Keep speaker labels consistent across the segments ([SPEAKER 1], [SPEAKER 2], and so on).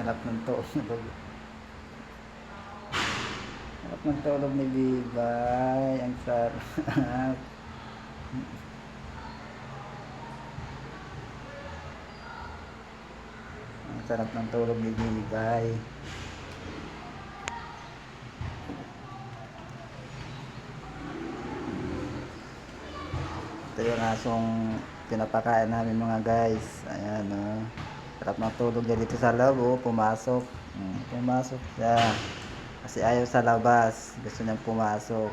[SPEAKER 1] Sarap ng tulog. Sarap ng tulog ni Bibay. Ang sarap. Ang sarap ng tulog ni Bibay. Ito yung asong pinapakain namin mga guys. Ayan oh. Sarap ng tulog niya dito sa loob oh. Pumasok. Mm, pumasok siya. Kasi ayaw sa labas. Gusto niyang pumasok.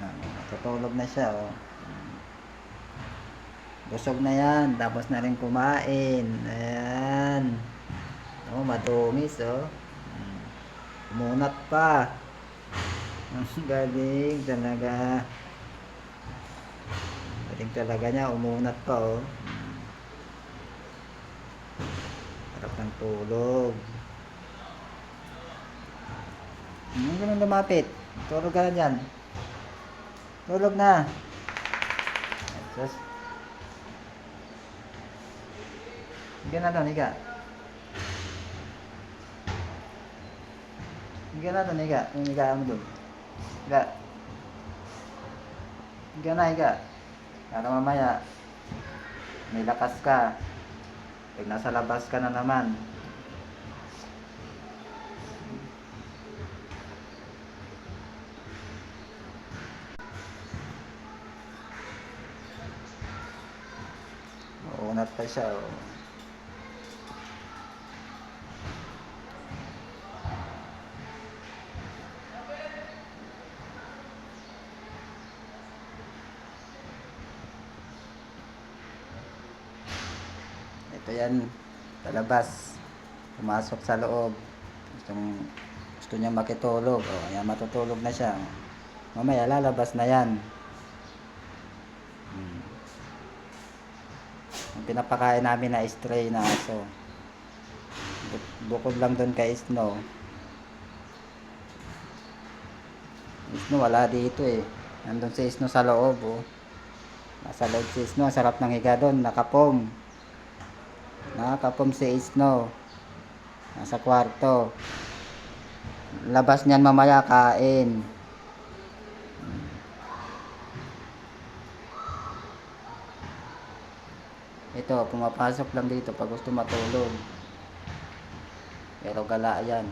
[SPEAKER 1] Ayan, natutulog na siya oh. Busog na yan. Tapos na rin kumain. Ayan. Oh, madumis oh. Mm. Umunat pa. Ang galing talaga. Galing talaga niya. Umunat pa oh. Harap ng tulog. Hindi ganun lumapit. Tulog ka na dyan. Tulog na. Sus. Higa na doon, higa. Higa na doon, higa. Yung higa mo doon. Higa. Higa na, higa. Para mamaya, may lakas ka. Pag nasa labas ka na naman. Uunat pa siya. Oh. Ito yan, palabas. Pumasok sa loob. Gustong, gusto niya makitulog. O, ayan, matutulog na siya. Mamaya, lalabas na yan. Hmm. Ang pinapakain namin na stray na aso. Bu- Bukod lang doon kay Snow. Snow wala dito eh. Nandun si Snow sa loob oh. Nasa loob si Snow. Sarap ng higa doon. Nakapom. Nakakapom si Snow. Nasa kwarto. Labas niyan mamaya kain. Ito, pumapasok lang dito pag gusto matulog. Pero gala yan.